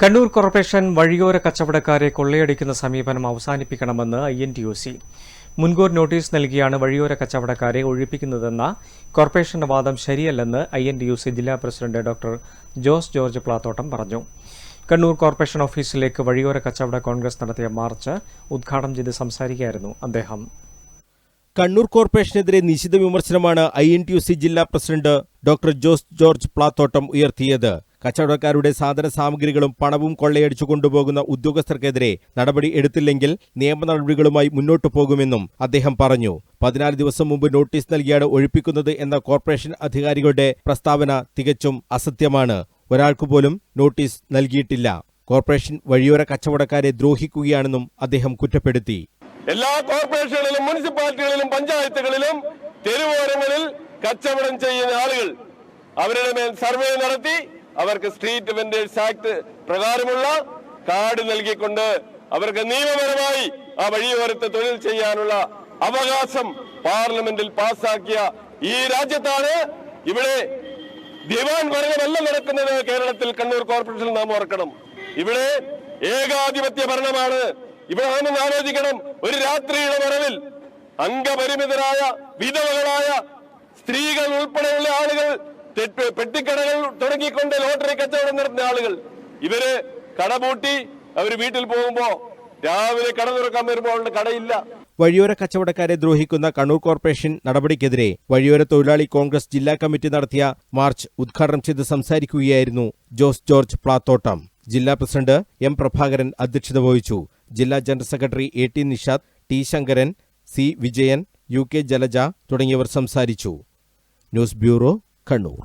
Kannur corporation വഴിയോര കച്ചവടക്കാരെ കൊള്ളയടിക്കുന്ന സമീപനം അവസാനിപ്പിക്കണമെന്ന് I N T O C. മുൻകൂർ നോട്ടീസ് നൽകിയാണ് വഴിയോര കച്ചവടക്കാരെ ഒഴിപ്പിക്കുന്നതെന്ന കോർപ്പറേഷന്റെ വാദം ശരിയല്ലെന്ന് I N T U C ജില്ലാ പ്രസിഡന്റ് ഡോക്ടർ ജോസ് ജോർജ് പ്ലാത്തോട്ടം പറഞ്ഞു. കണ്ണൂർ കോർപ്പറേഷൻ ഓഫീസിലേക്ക് വഴിയോര കച്ചവട കോൺഗ്രസ് നടത്തിയ മാർച്ച് ഉദ്ഘാടനം ചെയ്ത് സംസാരിക്കുകയായിരുന്നു അദ്ദേഹം. കണ്ണൂർ കോർപ്പറേഷനെതിരെ നിശിത വിമർശനമാണ് I N T U C ജില്ലാ പ്രസിഡന്റ് ഡോക്ടർ ജോസ് ജോർജ് പ്ലാത്തോട്ടം ഉയർത്തിയത്. കച്ചവടക്കാരുടെ സാധന സാമഗ്രികളും പണവും കൊള്ളയടിച്ചു കൊണ്ടുപോകുന്ന ഉദ്യോഗസ്ഥർക്കെതിരെ നടപടി എടുത്തില്ലെങ്കിൽ നിയമ നടപടികളുമായി മുന്നോട്ടു പോകുമെന്നും അദ്ദേഹം പറഞ്ഞു. പതിനാല് ദിവസം മുമ്പ് നോട്ടീസ് നൽകിയാണ് ഒഴിപ്പിക്കുന്നത് എന്ന കോർപ്പറേഷൻ അധികാരികളുടെ പ്രസ്താവന തികച്ചും അസത്യമാണ്. ഒരാൾക്കു പോലും നോട്ടീസ് നൽകിയിട്ടില്ല. കോർപ്പറേഷൻ വഴിയോര കച്ചവടക്കാരെ ദ്രോഹിക്കുകയാണെന്നും അദ്ദേഹം കുറ്റപ്പെടുത്തി. എല്ലാ കോർപ്പറേഷനുകളിലും മുനിസിപ്പാലിറ്റികളിലും പഞ്ചായത്തുകളിലും തെരുവോരങ്ങളിൽ കച്ചവടം ചെയ്യുന്ന ആളുകൾ അവരുടെ മേൽ സർവേ നടത്തി അവർക്ക് സ്ട്രീറ്റ് വെൻഡേഴ്സ് ആക്ട് പ്രകാരമുള്ള കാർഡ് നൽകിക്കൊണ്ട് അവർക്ക് നിയമപരമായി ആ വഴിയോരത്ത് തൊഴിൽ ചെയ്യാനുള്ള അവകാശം പാർലമെന്റിൽ പാസാക്കിയ ഈ രാജ്യത്താണ് ഇവിടെ ദിവാൻ ഭരണമല്ല നടക്കുന്നത് കേരളത്തിൽ കണ്ണൂർ കോർപ്പറേഷനിൽ നാം ഓർക്കണം. ഇവിടെ ഏകാധിപത്യ ഭരണമാണ്. ഇവിടെ നാം ആലോചിക്കണം. ഒരു രാത്രിയുടെ മറവിൽ അംഗപരിമിതരായ വിധവകളായ സ്ത്രീകൾ ഉൾപ്പെടെയുള്ള ആളുകൾ പെട്ടിക്കടകൾ തുടങ്ങിക്കൊണ്ട് ലോട്ടറി കച്ചവടം നടത്തുന്ന ആളുകൾ. ഇവർ കടപൂട്ടി അവർ വീട്ടിൽ പോകുമ്പോ രാവിലെ കട തുറക്കാൻ വരുമ്പോൾ കടയില്ല. വഴിയോര കച്ചവടക്കാരെ ദ്രോഹിക്കുന്ന കണ്ണൂർ കോർപ്പറേഷൻ നടപടിക്കെതിരെ വഴിയോര തൊഴിലാളി കോൺഗ്രസ് ജില്ലാ കമ്മിറ്റി നടത്തിയ മാർച്ച് ഉദ്ഘാടനം ചെയ്ത് സംസാരിക്കുകയായിരുന്നു ജോസ് ജോർജ് പ്ലാത്തോട്ടം. ജില്ലാ പ്രസിഡന്റ് എം പ്രഭാകരൻ അധ്യക്ഷത വഹിച്ചു. ജില്ലാ general secretary A T Nishad T Shankaran C Vijayan U K Jalaja തുടങ്ങിയവർ സംസാരിച്ചു. News bureau Kannur